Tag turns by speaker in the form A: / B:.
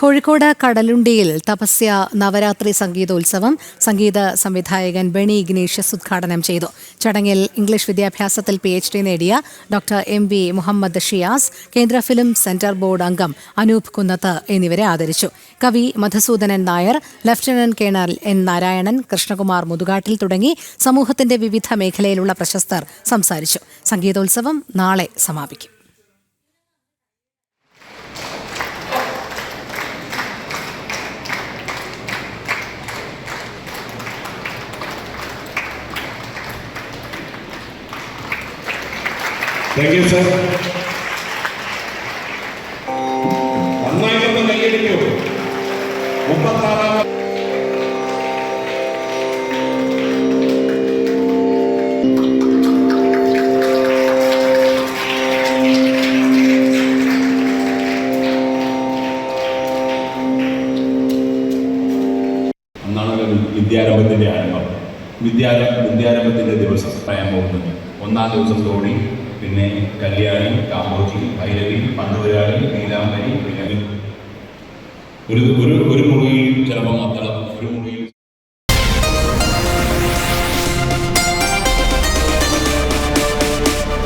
A: കോഴിക്കോട് കടലുണ്ടിയിൽ തപസ്യ നവരാത്രി സംഗീതോത്സവം സംഗീത സംവിധായകൻ ബെണി ഇഗ്നേഷ്യസ് ഉദ്ഘാടനം ചെയ്തു. ചടങ്ങിൽ ഇംഗ്ലീഷ് വിദ്യാഭ്യാസത്തിൽ പി എച്ച് ഡി നേടിയ doctor M V Muhammad Shiyas കേന്ദ്ര ഫിലിം സെന്റർ ബോർഡ് അംഗം അനൂപ് കുന്നത്ത് എന്നിവരെ ആദരിച്ചു. കവി Madhusoodanan Nair lieutenant colonel N Narayanan Krishnakumar Muthukattil തുടങ്ങി സമൂഹത്തിന്റെ വിവിധ മേഖലയിലുള്ള പ്രശസ്തർ സംസാരിച്ചു. സംഗീതോത്സവം നാളെ സമാപിക്കും.
B: താങ്ക് യു സർ വിദ്യാരംഭത്തിന്റെ ആരംഭം. വിദ്യാര വിദ്യാരംഭത്തിന്റെ ദിവസം പറയാൻ പോകുന്നത്. ഒന്നാം ദിവസം തോണി പിന്നെ കല്യാണി കാമ്പോജി ഭൈരവി പണ്ടുവരാളി നീലാംബരി ഒരു ഒരു ഒരു മുറിയിൽ ചിലപ്പോൾ